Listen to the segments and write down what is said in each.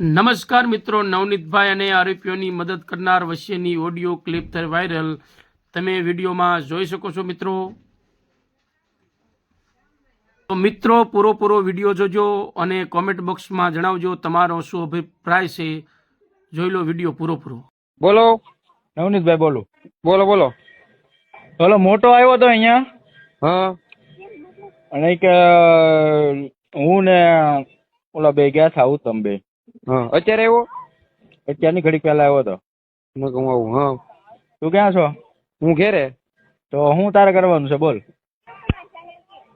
નમસ્કાર મિત્રો નવનીતભાઈ અને આરોપીઓની મદદ કરનાર વચ્ચેની ઓડિયો ક્લિપ થઈ વાયરલ. તમે વિડીયોમાં જોઈ શકો છો મિત્રો. તો મિત્રો પૂરો પૂરો વીડિયો જોજો અને કોમેન્ટ બોક્સમાં જણાવજો તમારો શું અભિપ્રાય છે. જોઈ લો વીડિયો પૂરો પૂરો બોલો નવનીતભાઈ બોલો. બોલો બોલો. બોલો મોટો આવ્યો તો અહીંયા. હા. અને કે હું ને ઓલા બે ગયા થા ઉત્તમ બે. હા. અત્યારે આવ્યો અત્યારની ઘડીક પહેલા આવ્યો તો. મેં કહું આવું હા. તું ક્યાં છો? હું ઘેરે. તો હું તારે કરવાનું છે બોલ.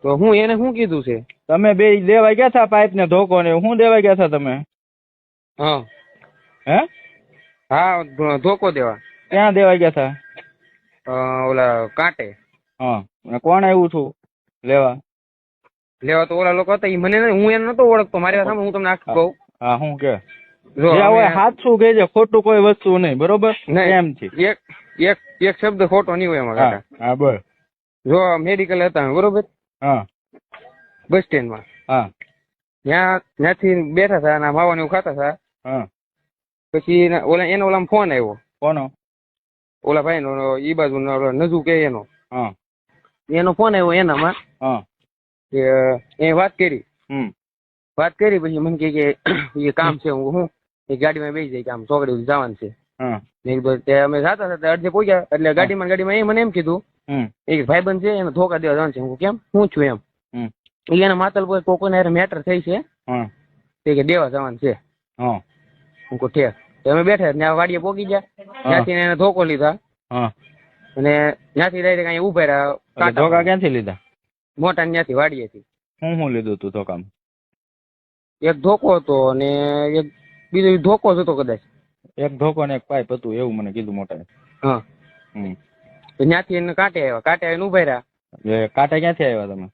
તો હું એને શું કીધું છે? તમે બે દેવા ગયા હતા પાઇપ ને ધોકો ને હું દેવા ગયા હતા તમે? હા. હે? હા ધોકો દેવા. ક્યાં દેવા ગયા અ, ઓલા કાંટે. હા. કોણ આવ્યું છું લેવા? લેવા તો ઓલા લોકો હતા એ મને હું એને નતો ઓળખતો. મારી સામે હું તમને આખી કહું. હા શું કે. સાચું સાચું કહેજે ખોટું કોઈ વસ્તુ નહીં બરોબર? એમ છે. એક એક એક શબ્દ ખોટો નહીં હોય એમાં કાકા. હા બોલ. જો મેડિકલ હતા બરોબર? હા. બસ સ્ટેન્ડમાં. હા. ત્યાં ત્યાંથી બેઠા હતા અને માવા ને એવું ખાતા હતા હા. પછી ઓલા એનો ઓલા ફોન આવ્યો. કોનો? ઓલા ભાઈ નો ઈ બાજુ નજુ કે એનો. હા. એનો ફોન આવ્યો એનામાં હા. કે એ વાત કરી. હમ. વાત કરી પછી મને કહે કે એ કામ છે હું હું એ ગાડીમાં બેસી જાય કે આમ ચોકડી સુધી જવાનું છે. હા. મેં કીધું તે અમે જાતા હતા તે અડધે પહોંચ્યા એટલે ગાડીમાં ને ગાડીમાં એ મને એમ કીધું હમ. એ ભાઈબંધ છે એને ધોકા દેવા જવાનું છે. હું કહું, કેમ? હું છું એમ. હમ. એ એના માતલ પર કોકોને હારે મેટર થઈ છે હા. તે કે દેવા જવાનું છે. હા. હું કહું ઠેક તો અમે બેઠા ત્યાં વાડીએ પોગી ગયા. ત્યાંથી એને ધોકો લીધા. હા. અને ત્યાંથી ડાયરેક્ટ અહીંયા ઊભા રહ્યા એટલે કાંટા ધોકા ક્યાંથી લીધા? મોટા ત્યાંથી વાડીએથી. હું શું લીધું તું ધોકામ? એક ધોકો હતો અને એક બીજો ધોકો જ હતો કદાચ. એક ધોકો ને એક પાઇપ હતું એવું મને કીધું મોટા હા. હમ. તો ત્યાંથી એને કાંટે આવ્યા. કાંટે આવીને ઊભા રહ્યા. કાંટા ક્યાંથી આવ્યા તમે?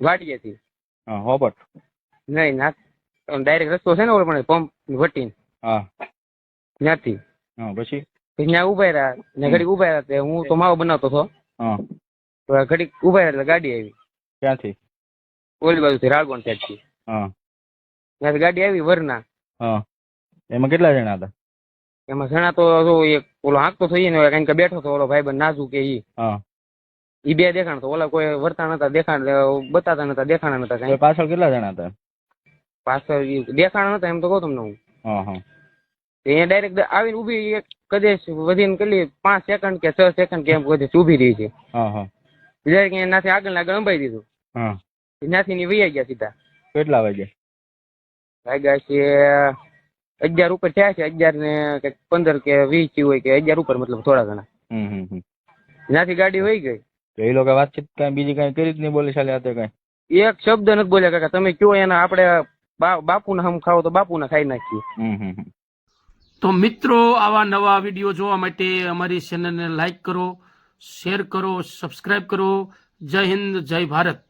વાડીએથી હા હોબટ. નહીં ના ડાયરેક્ટ રસ્તો છે ને ઓલો પણ પંપ વટીને. હા. ત્યાંથી. હા પછી? પછી ત્યાં ઊભા રહ્યા. ને ઘડીક ઊભા રહ્યા તે હું તો માવો બનાવતો હતો. હા. તો ઘડીક ઊભા રહ્યા એટલે ગાડી આવી. ક્યાંથી? ઓલી બાજુથી રાળગોણ સાઈડથી હા. ત્યાંથી ગાડી આવી વરના. હા. એમાં કેટલા જણા હતા? એમાં જણા તો જો એક ઓલો હાંકતો થઈ ને કારણ કે બેઠો તો ઓલો ભાઈ નાજુ કે ઈ. હા. ઈ બે દેખાણ તો ઓલા કોઈ વર્તા નતા દેખાણ બતાતા નતા દેખાણા નતા કઈ. પાછળ કેટલા જણા હતા? પાછળ દેખાણ નતા એમ તો કહું તમને હું. હા હા. એ ડાયરેક્ટ આવીને ઊભી એક કદાચ વધીને કેટલી પાંચ સેકન્ડ કે છ સેકન્ડ કે એમ કદાચ ઊભી રહી છે. હા હા. ડાયરેક્ટ એનાથી આગળ આગળ અંબાઈ દીધું. હા. ત્યાંથી ની વૈયા ગયા સીધા. કેટલા વાગે વાગ્યા છે અગિયાર ઉપર થયા છે અગિયાર ને કંઈક પંદર કે વીસથી હોય કે અગિયાર ઉપર મતલબ થોડા ઘણા. ત્યાંથી ગાડી વહી ગઈ. તો એ લોકો વાતચીત કઈ બીજી કઈ કરી જ નહીં બોલી ચાલે હાથે કઈ? એક શબ્દ નથી બોલ્યા કાકા તમે કયો એના આપણે બાપુ બાપુના હમ ખાવ તો બાપુના ખાઈ નાખીએ. તો મિત્રો આવા નવા વીડિયો જોવા માટે અમારી ચેનલને લાઈક કરો શેર કરો સબસ્ક્રાઇબ કરો. જય હિન્દ જય ભારત.